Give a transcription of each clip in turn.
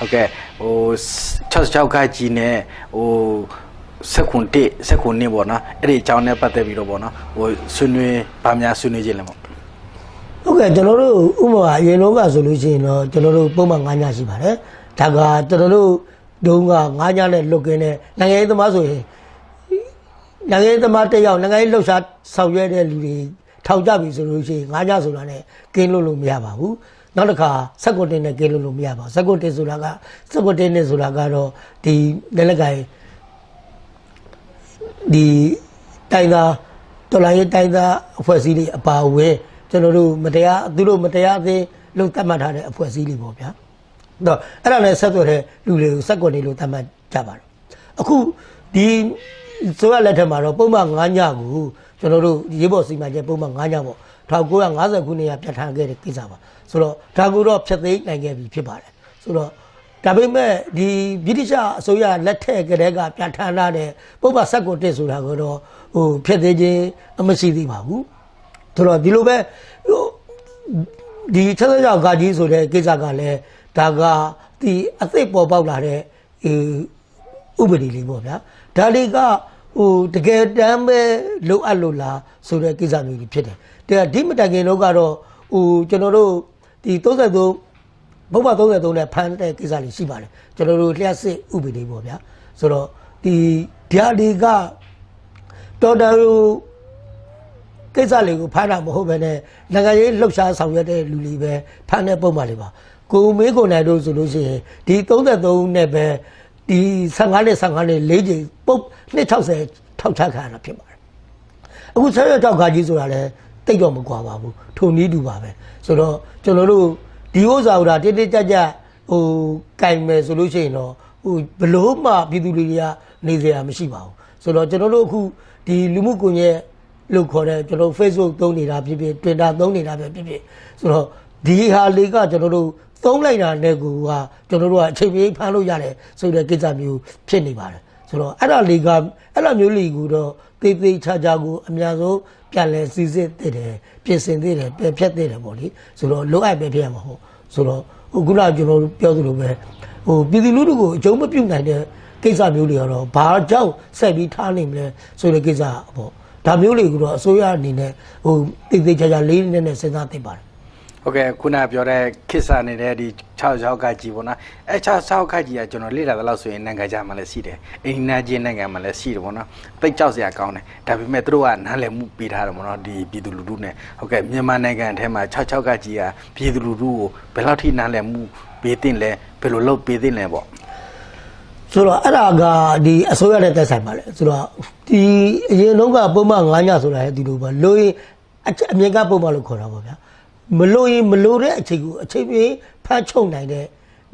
ဟုတ်ကဲ့ဟို66ခါကြီးနဲ့ဟိုစက်ခွန်တိစက်ခွန်နေပေါ့နော်အဲ့ဒီအကြောင်းနဲ့ပတ်သက်ပြီးတော့ပေါ့နော်ဟိုဆွေးနွေးဗာများဆွေးနွေးခြင်းလည်းပေါ့ဟုတ်ကဲ့ကျွန်တော်တို့ဥပမာအရင်လောကဆိုလို့ရှိရင်တော့ကျွန်တော်တို့ပုံမှန်9ညရှိပါတယ်ဒါကကျွန်တော်တို့ဒုံးက9ညနဲ့လွတ်ကင်းတဲ့နိုင်ငံရေးသမားဆိုရင်နိုင်ငံရေးသမားတစ်ယောက်နိုင်ငံရေးလှုပ်ရှားဆောင်ရွက်တဲ့လူတွေထောက်ကြပြီဆိုလို့ရှိရင်9ညဆိုတာနဲ့ကင်းလို့လို့မရပါဘူး နောက်တစ်ခါစက်ကွတင်နဲ့ကင်းလို့လို့မရပါဘူးစက်ကွတင်ဆိုတာကစက်ကွတင်နဲ့ဆိုတာကတော့ဒီလက်လက်ကိုင်ဒီတိုင်းသားတော်လိုင်းရေးတိုင်းသားအဖွဲ့အစည်းတွေအပါအဝင်ကျွန်တော်တို့မတရားသူတို့မတရားသေးလို့သတ်မှတ်ထားတဲ့အဖွဲ့အစည်းတွေပေါ့ဗျာတော့အဲ့ဒါနဲ့ဆက်သွယ်တဲ့လူတွေကိုစက်ကွက်နေလို့သတ်မှတ်ကြပါတယ်အခုဒီဆိုရလက်ထက်မှာတော့ပုံမှန်9ညကိုကျွန်တော်တို့ရေးပေါ်စီမံချက်ပုံမှန်9ညပေါ့ 1950ခုနှစ်ကပြဋ္ဌာန်းခဲ့တဲ့ကိစ္စပါဆိုတော့ဒါကိုတော့ဖျက်သိမ်းနိုင်ခဲ့ပြီဖြစ်ပါတယ်ဆိုတော့ဒါပေမဲ့ဒီဗြိတိရှအစိုးရလက်ထက်ကတည်းကပြဋ္ဌာန်းထားတဲ့ပုပ္ပဆက်ကိုတစ်ဆိုတာကတော့ဟိုဖြစ်သေးခြင်းအမရှိသေးပါဘူးဆိုတော့ဒီလိုပဲဟိုဒီချက်ချက်ရောက်ဂါကြီးဆိုတဲ့ကိစ္စကလည်းဒါကဒီအသိပေါ်ပေါက်လာတဲ့ဟိုဥပဒေလေးပေါ့ဗျာဒါလေးက ဟိုတကယ်တမ်းပဲလိုအပ်လို့လားဆိုတဲ့ကိစ္စမျိုးကြီးဖြစ်တယ်တဲ့ဒီမတိုင်ခင်တော့ကတော့ဟိုကျွန်တော်တို့ဒီ33ဘုံမ33နဲ့ဖမ်းတဲ့ကိစ္စလေးရှိပါတယ်ကျွန်တော်တို့လျှက်စစ်ဥပဒေပေါ့ဗျာဆိုတော့ဒီဓာဒီကတော်တော်ကိစ္စလေးကိုဖမ်းတာမဟုတ်ဘဲနဲ့နိုင်ငံရေးလှုပ်ရှားဆောင်ရွက်တဲ့လူတွေပဲဖမ်းတဲ့ပုံမှန်လေးပါကိုမေးကိုနိုင်တို့ဆိုလို့ရှိရင်ဒီ33နဲ့ပဲ ဒီ15နဲ့15နဲ့၄ချိန်ပုတ်260ထောက်ချခံရတာဖြစ်ပါတယ်အခုဆက်ရကြောက်ခါကြီးဆိုတာလည်းတိတ်တော့မကွာပါဘူးထုံနည်းတူပါပဲဆိုတော့ကျွန်တော်တို့ဒီဥစ္စာကတိတိကျကျဟိုကင်မယ်ဆိုလို့ရှိရင်တော့ဟိုဘလို့မှပြည်သူတွေကနေစရာမရှိပါဘူးဆိုတော့ကျွန်တော်တို့အခုဒီလူမှုကွန်ရက်လို့ခေါ်တဲ့ကျွန်တော် Facebook သုံးနေတာဖြစ်ဖြစ် Twitter သုံးနေတာပဲဖြစ်ဖြစ်ဆိုတော့ဒီဟာလေးကကျွန်တော်တို့ သုံးလိုက်တာနဲ့ကူကကျွန်တော်တို့ကအချိန်ပြေးဖမ်းလို့ရတယ်ဆိုတဲ့ကိစ္စမျိုးဖြစ်နေပါတယ်ဆိုတော့အဲ့ဒါလေးကအဲ့လိုမျိုးလေးကူတော့တေးသေးချာချာကိုအများဆုံးပြန်လဲစီစစ်တဲ့တယ်ပြင်ဆင်သေးတယ်ပြဖြတ်သေးတယ်ပေါ့လေဆိုတော့လိုအပ်ပဲဖြစ်ရမှာဟုတ်ဆိုတော့ဟိုခုနကကျွန်တော်ပြောသလိုပဲဟိုပြည်သူလူထုကိုအကျုံးမပြုတ်နိုင်တဲ့ကိစ္စမျိုးတွေကတော့ဘာကြောင့်ဆက်ပြီးထားနိုင်မလဲဆိုတဲ့ကိစ္စပေါ့ဒါမျိုးလေးကတော့အစိုးရအနေနဲ့ဟိုတိတ်တိတ်ချာချာလေးနဲ့နဲ့စဉ်းစားသင့်ပါတယ် ဟုတ်ကဲ့ခုနပြောတဲ့ခစ်စာနေတဲ့ဒီ66ခါကြီးပေါ့နော်အဲ66ခါကြီးကကျွန်တော်လေ့လာသလောက်ဆိုရင်နိုင်ငံခြားမှာလည်းရှိတယ်အိန္ဒိယချင်းနိုင်ငံမှာလည်းရှိတယ်ပေါ့နော်သိကြောက်စရာကောင်းတယ်ဒါပေမဲ့သူတို့ကနားလည်မှုပေးထားတယ်ပေါ့နော်ဒီပြည်သူလူထုနဲ့ဟုတ်ကဲ့မြန်မာနိုင်ငံအထဲမှာ66ခါကြီးကပြည်သူလူထုကိုဘယ်လောက်ထိနားလည်မှုပေးတင်လဲဘယ်လိုလုပ်ပေးတင်လဲပေါ့ဆိုတော့အဲ့ဒါကဒီအစိုးရနဲ့တက်ဆိုင်ပါလေဆိုတော့ဒီအရင်တုန်းကပုံမှန်9ညဆိုတာလေဒီလိုပါလို့ရင်အချက်အမြင်ကပုံမှန်လို့ခေါ်တာပေါ့ဗျာ မလို့ရင်မလို့တဲ့အချိန်ကိုအချိန်ပြေးဖတ်ချုပ်နိုင်တဲ့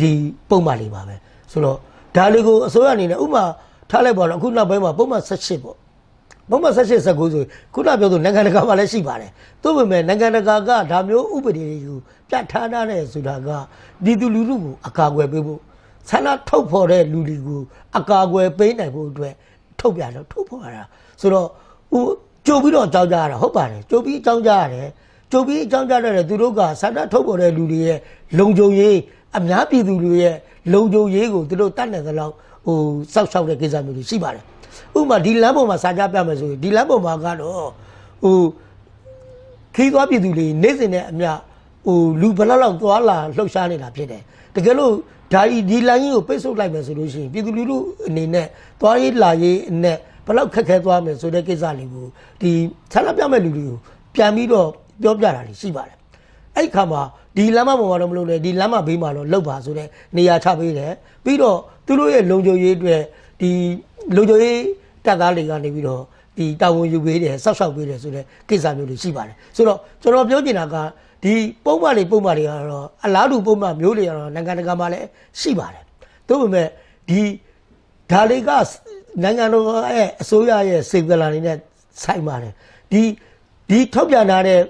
ဒီပုံမှန်လေးပါပဲဆိုတော့ဒါလေးကိုအစိုးရအနေနဲ့ဥပမာထားလိုက်ပါတော့အခုနောက်ပိုင်းမှာပုံမှန်18ပေါ့ဘုံမဆက်ရှိဆက်ကိုဆိုခုနပြောသူနိုင်ငံတကာမှာလည်းရှိပါတယ်သို့ပေမဲ့နိုင်ငံတကာကဒါမျိုးဥပဒေတွေကိုပြဋ္ဌာန်းထားတဲ့ဆိုတာကပြည်သူလူထုကိုအကာအကွယ်ပေးဖို့ဆန္ဒထုတ်ဖော်တဲ့လူတွေကိုအကာအကွယ်ပေးနိုင်ဖို့အတွက်ထုတ်ပြတော့ထုတ်ဖော်ရတာဆိုတော့ဟိုကြိုပြီးတော့ကြောင်းကြရတာဟုတ်ပါတယ်ကြိုပြီးကြောင်းကြရတယ် ကြိုပြီးကြောင်းကြတဲ့သူတို့ကဆန္ဒထုတ်ဖော်တဲ့လူတွေရဲ့လုံခြုံရေးအများပြည်သူတွေရဲ့လုံခြုံရေးကိုသူတို့တတ်နိုင်သလောက်ဟိုစောက်ရှောက်တဲ့ကိစ္စမျိုးတွေရှိပါတယ်ဥပမာဒီလမ်းပေါ်မှာစာကြပြမယ်ဆိုရင်ဒီလမ်းပေါ်မှာကတော့ဟိုခီးသွားပြည်သူတွေနေ့စဉ်နဲ့အမျှဟိုလူဘယ်လောက်လောက်သွားလာလှုပ်ရှားနေတာဖြစ်တယ်တကယ်လို့ဒါဒီဒီလမ်းကြီးကိုပိတ်ဆို့လိုက်မယ်ဆိုလို့ရှိရင်ပြည်သူလူထုအနေနဲ့သွားရေးလာရေးနဲ့ဘယ်လောက်ခက်ခဲသွားမယ်ဆိုတဲ့ကိစ္စလေးကိုဒီဆန္ဒပြမဲ့လူတွေကိုပြန်ပြီးတော့ ပြောပြတာတွေရှိပါတယ်အဲ့ဒီခါမှာဒီလမ်းမပေါ်မှာတော့မလုပ်နဲ့ဒီလမ်းမဘေးမှာတော့လောက်ပါဆိုတဲ့နေရာချပေးတယ်ပြီးတော့သူတို့ရဲ့လုံခြုံရေးအတွက်ဒီလုံခြုံရေးတပ်သားတွေကနေပြီးတော့ဒီတာဝန်ယူပေးတယ်ဆောက်ရှောက်ပေးတယ်ဆိုတဲ့ကိစ္စမျိုးတွေရှိပါတယ်ဆိုတော့ကျွန်တော်ပြောချင်တာကဒီပုံမှန်တွေပုံမှန်တွေကတော့အလားတူပုံမှန်မျိုးတွေကတော့နိုင်ငံတကာမှာလည်းရှိပါတယ်သို့ပေမဲ့ဒီဒါတွေကနိုင်ငံတော်ရဲ့အစိုးရရဲ့စေတနာတွေနဲ့ဆိုင်ပါတယ်ဒီဒီထုတ်ပြန်ထားတဲ့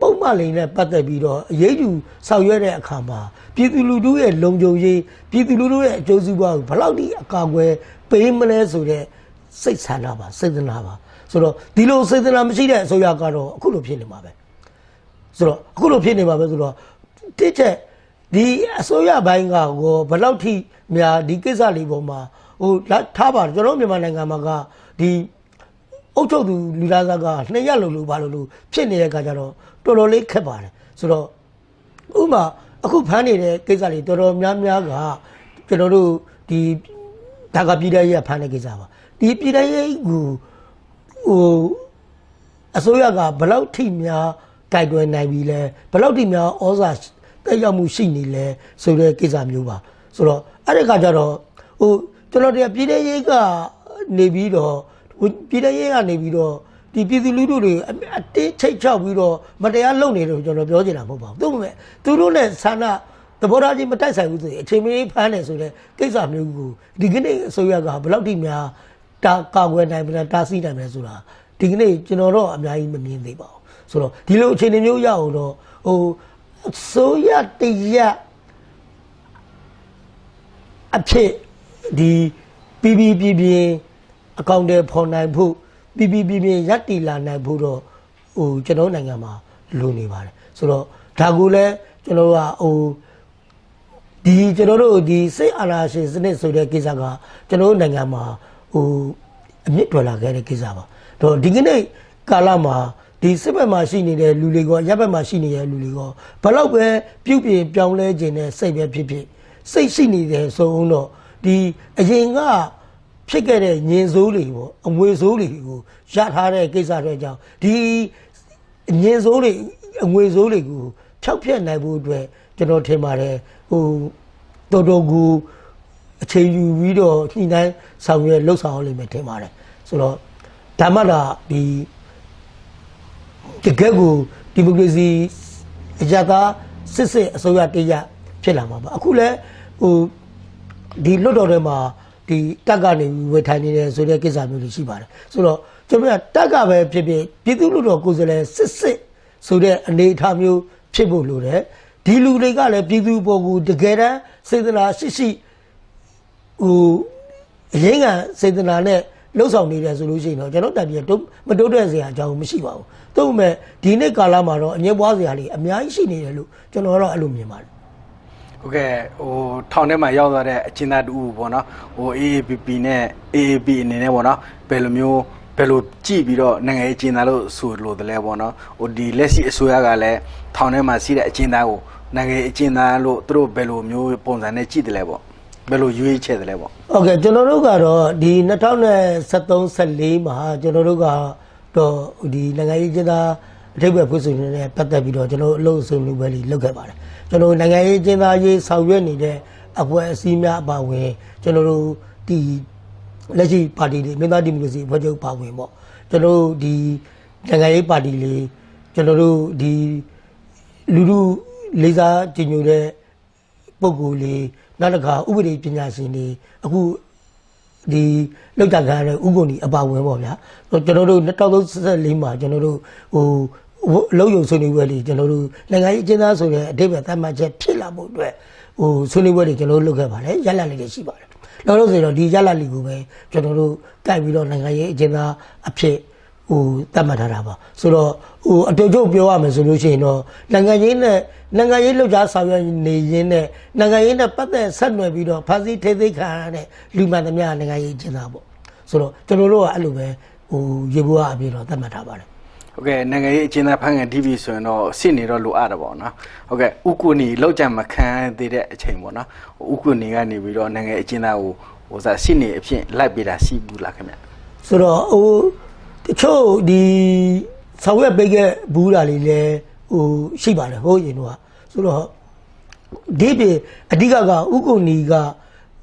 ပုံမှန်လေးနဲ့ပတ်သက်ပြီးတော့အရေးယူဆောင်ရွက်တဲ့အခါမှာပြည်သူလူထုရဲ့လုံခြုံရေးပြည်သူလူထုရဲ့အကျိုးစီးပွားကိုဘယ်လောက်ထိအကာအကွယ်ပေးမလဲဆိုတဲ့စိတ်ဆန္ဒပါစေတနာပါဆိုတော့ဒီလိုစေတနာမရှိတဲ့အစိုးရကတော့အခုလိုဖြစ်နေမှာပဲဆိုတော့အခုလိုဖြစ်နေမှာပဲဆိုတော့တစ်ချက်ဒီအစိုးရဘိုင်းကကိုဘယ်လောက်ထိများဒီကိစ္စလေးပေါ်မှာဟိုလာထားပါတယ်ကျွန်တော်တို့မြန်မာနိုင်ငံမှာကဒီ အုပ်ချုပ်သူလူသားစားကနှစ်ရက်လို့လို့ဘာလို့လို့ဖြစ်နေတဲ့အခါကျတော့တော်တော်လေးခက်ပါတယ်ဆိုတော့ဥပမာအခုဖမ်းနေတဲ့ကိစ္စလေးတော်တော်များများကကျွန်တော်တို့ဒီဒါကပြည်ထောင်ရေးကဖမ်းတဲ့ကိစ္စပါဒီပြည်ထောင်ရေးကိုဟိုအစိုးရကဘယ်လောက်ထိများကြိုက်တွယ်နိုင်ပြီလဲဘယ်လောက်ထိများဩဇာတက်ရောက်မှုရှိနေလဲဆိုတဲ့ကိစ္စမျိုးပါဆိုတော့အဲ့ဒီခါကျတော့ဟိုကျွန်တော်တို့ပြည်ထောင်ရေးကနေပြီးတော့ဟို ပြည်ထောင်ရေးကနေပြီးတော့ဒီပြည်သူလူထုတွေအအတင်းချိတ်ချောက်ပြီးတော့မတရားလုပ်နေတယ်လို့ကျွန်တော်ပြောချင်တာမဟုတ်ပါဘူးသူ့မဲ့သူတို့နဲ့ဆန္ဒသဘောထားချင်းမတိုက်ဆိုင်ဘူးဆိုရင်အချိန်မီဖမ်းတယ်ဆိုတဲ့ကိစ္စမျိုးကိုဒီကနေ့အစိုးရကဘယ်လောက်ထိများတာကာကွယ်နိုင်မလဲတားဆီးနိုင်မလဲဆိုတာဒီကနေ့ကျွန်တော်တော့အများကြီးမမြင်သေးပါဘူးဆိုတော့ဒီလိုအခြေအနေမျိုးရအောင်တော့ဟိုအစိုးရတရက်အဖြစ်ဒီပြည်ပြည်ပြည်ပြည် အကောင့်တွေဖော်နိုင်ဖို့ပြည်ပြည်ပြည်ပြည်ရပ်တည်လာနိုင်ဖို့တော့ဟိုကျွန်တော်နိုင်ငံမှာလိုနေပါတယ်ဆိုတော့ဒါကိုလည်းကျွန်တော်တို့ကဟိုဒီကျွန်တော်တို့ဒီစိတ်အာဏာရှင်စနစ်ဆိုတဲ့ကိစ္စကကျွန်တော်တို့နိုင်ငံမှာဟိုအမြင့်ထွက်လာခဲ့တဲ့ကိစ္စပါတော့ဒီကနေ့ကာလမှာဒီစစ်ဘက်မှာရှိနေတဲ့လူတွေကရပ်ဘက်မှာရှိနေတဲ့လူတွေကဘလောက်ပဲပြုတ်ပြင်ပြောင်းလဲခြင်းနဲ့စိတ်ပဲဖြစ်ဖြစ်စိတ်ရှိနေတယ်ဆိုအောင်တော့ဒီအရင်က ဖြစ်ခဲ့တဲ့ညင်စိုးတွေပေါ့အမွေစိုးတွေကိုရထားတဲ့ကိစ္စတွေကြောင့်ဒီညင်စိုးတွေအငွေစိုးတွေကိုဖြောက်ပြက်နိုင်ဖို့အတွက်ကျွန်တော်ထင်ပါတယ်ဟိုတော်တော်ကိုအချိန်ယူပြီးတော့ညှိနှိုင်းဆောင်ရွက်လှုပ်ဆောင်ရလိမ့်မယ်ထင်ပါတယ်ဆိုတော့ဒါမှသာဒီတကယ့်ကိုဒီမိုကရေစီအကြတာစစ်စစ်အစိုးရတရဖြစ်လာမှာပါအခုလဲဟိုဒီလွတ်တော်ထဲမှာ ဒီတက်ကနေဝေထိုင်နေတယ်ဆိုတဲ့ကိစ္စမျိုးတွေရှိပါတယ်ဆိုတော့ကျွန်တော်ကတက်ကပဲဖြစ်ဖြစ်ပြည်သူ့လွတ်တော်ကိုယ်စားလှယ်စစ်စစ်ဆိုတဲ့အနေအထားမျိုးဖြစ်ဖို့လိုတယ်ဒီလူတွေကလည်းပြည်သူပေါ်ကိုတကယ်တမ်းစေတနာရှိရှိဟိုအရင်းကစေတနာနဲ့လှုပ်ဆောင်နေတယ်ဆိုလို့ရှိရင်တော့ကျွန်တော်တက်ပြီးတော့မတိုးတက်စရာအကြောင်းမရှိပါဘူးသို့ပေမဲ့ဒီနေ့ကာလမှာတော့အငြင်းပွားစရာတွေအများကြီးရှိနေတယ်လို့ကျွန်တော်ကတော့အဲ့လိုမြင်ပါတယ် ဟုတ်ကဲ့ဟိုထောင်ထဲမှာရောက်သွားတဲ့အချင်းသားတူပေါ့နော်ဟို AAPP နဲ့ AAP အနေနဲ့ပေါ့နော်ဘယ်လိုမျိုးဘယ်လိုကြည့်ပြီးတော့နိုင်ငံရေးအချင်းသားလို့ဆိုလို့တလဲပေါ့နော်ဟိုဒီလက်ရှိအစိုးရကလည်းထောင်ထဲမှာရှိတဲ့အချင်းသားကိုနိုင်ငံရေးအချင်းသားလို့သူတို့ဘယ်လိုမျိုးပုံစံနဲ့ကြည့်တလဲပေါ့ဘယ်လိုရွေးချယ်တလဲပေါ့ဟုတ်ကဲ့ကျွန်တော်တို့ကတော့ဒီ2013 14မှာကျွန်တော်တို့ကတော့ဒီနိုင်ငံရေးအချင်းသားအထိပ်ပဲဖွင့်ဆိုနေတဲ့ပတ်သက်ပြီးတော့ကျွန်တော်အလုပ်အဆုံးလုပ်ပဲလုပ်ခဲ့ပါတယ် ကျွန်တော်တို့နိုင်ငံရေးကျင်းသားရေးဆောင်ရွက်နေတဲ့အဖွဲ့အစည်းများအပါအဝင်ကျွန်တော်တို့ဒီလက်ရှိပါတီတွေမြို့သားဒီမိုကရေစီဖွဲ့ချုပ်ပါဝင်ပေါ့ကျွန်တော်တို့ဒီနိုင်ငံရေးပါတီလေးကျွန်တော်တို့ဒီလူလူလေးစားကြည်ညိုတဲ့ပုံကိုယ်လေးနောက်တစ်ခါဥပဒေပညာရှင်တွေအခုဒီလောက်ကြခံရတဲ့ဥက္ကုဏီအပါဝင်ပေါ့ဗျာကျွန်တော်တို့2034မှာကျွန်တော်တို့ဟိုအ လုံးယုံဆွေးနွေးပွဲလေးကျွန်တော်တို့နိုင်ငံရေးအကျဉ်းသားဆိုတဲ့အဓိပ္ပာယ်သတ်မှတ်ချက်ဖြစ်လာဖို့အတွက်ဟိုဆွေးနွေးပွဲတွေကျွန်တော်တို့လုပ်ခဲ့ပါတယ်ရလဒ်လေးတွေရှိပါတယ်လောလောဆယ်တော့ဒီရလဒ်လေးကိုပဲကျွန်တော်တို့ကြိုက်ပြီးတော့နိုင်ငံရေးအကျဉ်းသားအဖြစ်ဟိုတတ်မှတ်ထားတာပါဆိုတော့ဟိုအတူတူပြောရမယ်ဆိုလို့ရှိရင်တော့နိုင်ငံရေးနဲ့နိုင်ငံရေးလှုပ်ရှားဆောင်ရွက်နေရင်းနဲ့နိုင်ငံရေးနဲ့ပတ်သက်ဆက်နွယ်ပြီးတော့ဖန်ဆီးထိသိမ်းခံရတဲ့လူမှန်သမျှနိုင်ငံရေးကျင်းသားပေါ့ဆိုတော့ကျွန်တော်တို့ကအဲ့လိုပဲဟိုရေဘူးအပြည့်တော့တတ်မှတ်ထားပါတယ် ဟုတ်ကဲ့နိုင်ငံရေးအချင်းသားဖန်ကန် TV ဆိုရင်တော့စစ်နေတော့လိုအပ်တယ်ပေါ့နော်ဟုတ်ကဲ့ဥက္ကုနီလောက်ကြမခံသေးတဲ့အချိန်ပေါ့နော်ဥက္ကုနီကနေပြီးတော့နိုင်ငံရေးအချင်းသားကိုဟိုစားစစ်နေအဖြစ်လိုက်ပေးတာရှိဘူးလားခင်ဗျဆိုတော့ဟိုတချို့ဒီဆောင်ရွက်ပေးခဲ့ဘူးတာလေးလည်းဟိုရှိပါတယ်ဟုတ်ရင်တော့ဆိုတော့ဒီပြင်အဓိကကဥက္ကုဏီက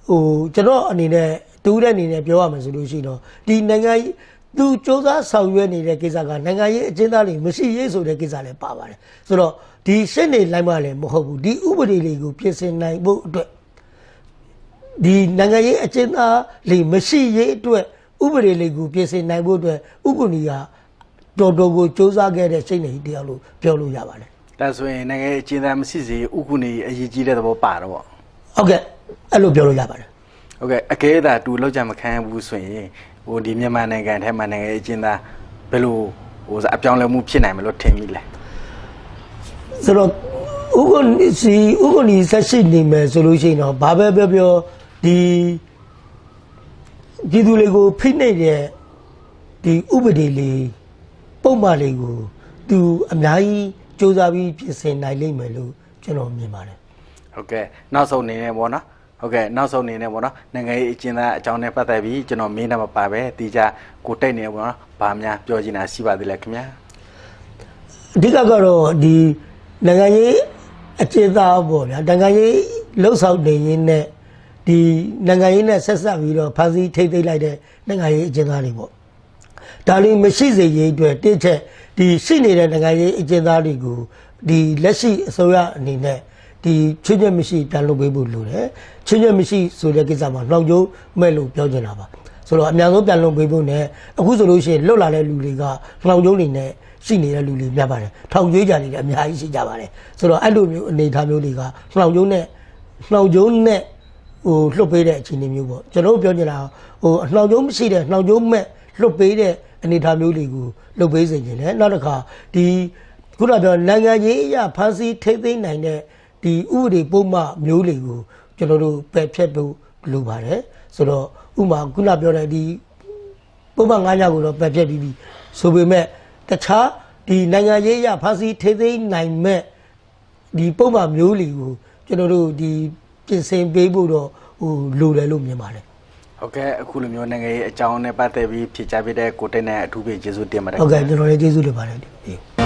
ဟိုကျွန်တော်အနေနဲ့တူးတဲ့အနေနဲ့ပြောရမယ်ဆိုလို့ရှိရင်တော့ဒီနိုင်ငံရေး သူစ조사ဆောင်ရွက်နေတဲ့ကိစ္စကနိုင်ငံရေးအကျဉ်းသားတွေမရှိရေးဆိုတဲ့ကိစ္စလည်းပါပါတယ်ဆိုတော့ဒီရှင်းနေလိုက်မှလည်းမဟုတ်ဘူးဒီဥပဒေလေးကိုပြင်ဆင်နိုင်ဖို့အတွက် ဒီနိုင်ငံရေးအကျဉ်းသားလေးမရှိရေးအတွက်ဥပဒေလေးကိုပြင်ဆင်နိုင်ဖို့အတွက်ဥက္ကုဏီကတော်တော်ကိုစ조사ခဲ့တဲ့စိတ်နေကြီးတရားလို့ပြောလို့ရပါတယ် ဒါဆိုရင်နိုင်ငံရေးအချင်းသားမရှိစေဥက္ကုနီအရေးကြီးတဲ့သဘောပါတော့ပေါ့ ဟုတ်ကဲ့အဲ့လိုပြောလို့ရပါတယ် ဟုတ်ကဲ့အကဲဒါတူလောက်ကြမခံဘူးဆိုရင် ဟိုဒီမြန်မာနိုင်ငံထဲမှာနိုင်ငံရေးအချင်းသားဘယ်လိုဟိုစားအပြောင်းလဲမှုဖြစ်နိုင်မလို့ထင်မိလဲဆိုတော့ဥက္ကဋစီဥက္ကဋီဆက်ရှိနေမယ်ဆိုလို့ရှိရင်တော့ဘာပဲပြောပြောဒီပြည်သူတွေကိုဖိနှိပ်တဲ့ဒီဥပဒေလေးပုံမှန်လေးကိုသူအများကြီးစူးစမ်းပြီးပြင်ဆင်နိုင်လိမ့်မယ်လို့ကျွန်တော်မြင်ပါတယ်ဟုတ်ကဲ့နောက်ဆုံးအနေနဲ့ပေါ့နော် ဟုတ်ကဲ့နောက်ဆုံးအနေနဲ့ပေါ့နော်နိုင်ငံရေးအကျဉ်းသားအကြောင်းနဲ့ပတ်သက်ပြီးကျွန်တော်မင်းနဲ့မပါပဲတီးကြကိုတိတ်နေပေါ့နော်ဗာများပြောချင်တာရှိပါသေးလဲခင်ဗျာအဓိကကတော့ဒီနိုင်ငံရေးအကျဉ်းသားပေါ့ဗျာနိုင်ငံရေးလှုပ်ဆောင်နေရင်းနဲ့ဒီနိုင်ငံရေးနဲ့ဆက်ဆက်ပြီးတော့ဖန်ဆီးထိမ့်သိမ်းလိုက်တဲ့နိုင်ငံရေးအကျဉ်းသားတွေပေါ့ဒါလေးမရှိစေရေးအတွက်တစ်ချက်ဒီရှိနေတဲ့နိုင်ငံရေးအကျဉ်းသားတွေကိုဒီလက်ရှိအစိုးရအနေနဲ့ ဒီချွတ်ချက်မရှိတန်လုပ်ပေးဖို့လိုတယ်ချွတ်ချက်မရှိဆိုတဲ့ကိစ္စမှာနှောင်ကျိုးမဲ့လို့ပြောချင်တာပါဆိုတော့အများဆုံးပြန်လုပ်ပေးဖို့ ਨੇ အခုဆိုလို့ရှိရင်လွတ်လာတဲ့လူတွေကနှောင်ကျိုးနေနဲ့ရှိနေတဲ့လူတွေများပါတယ်ထောင်ကျွေးကြနေတယ်အများကြီးရှိကြပါတယ်ဆိုတော့အဲ့လိုမျိုးအနေအထားမျိုးတွေကနှောင်ကျုံနဲ့နှောင်ကျုံနဲ့ဟိုလွတ်ပေးတဲ့အခြေအနေမျိုးပေါ့ကျွန်တော်တို့ပြောချင်တာဟိုနှောင်ကျုံမရှိတဲ့နှောင်ကျုံမဲ့လွတ်ပေးတဲ့အနေအထားမျိုးတွေကိုလွတ်ပေးစေချင်တယ်နောက်တစ်ခါဒီခုနကပြောနိုင်ငံရေးအရဖန်ဆီးထိမ့်သိမ်းနိုင်တဲ့ ဒီဥပဒေပုံမှန်မျိုးတွေကိုကျွန်တော်တို့ပယ်ဖြတ်ဖို့လိုပါတယ်ဆိုတော့ဥပမာခုနပြောတဲ့ဒီပုံမှန်9ညကိုတော့ပယ်ပြက်ပြီးပြီဆိုပေမဲ့တခြားဒီနိုင်ငံရေးရဖာစီထိသိမ်းနိုင်မဲ့ဒီပုံမှန်မျိုးလီကိုကျွန်တော်တို့ဒီပြင်ဆင်ပေးဖို့တော့ဟိုလိုတယ်လို့မြင်ပါတယ်ဟုတ်ကဲ့အခုလိုမျိုးနိုင်ငံရေးအကြောင်းနဲ့ပတ်သက်ပြီးဖြေချပေးတဲ့ကိုတိတ်နဲ့အထူးပဲကျေးဇူးတင်ပါတယ်ဟုတ်ကဲ့ကျွန်တော်လည်းကျေးဇူးတင်ပါတယ်ဒီ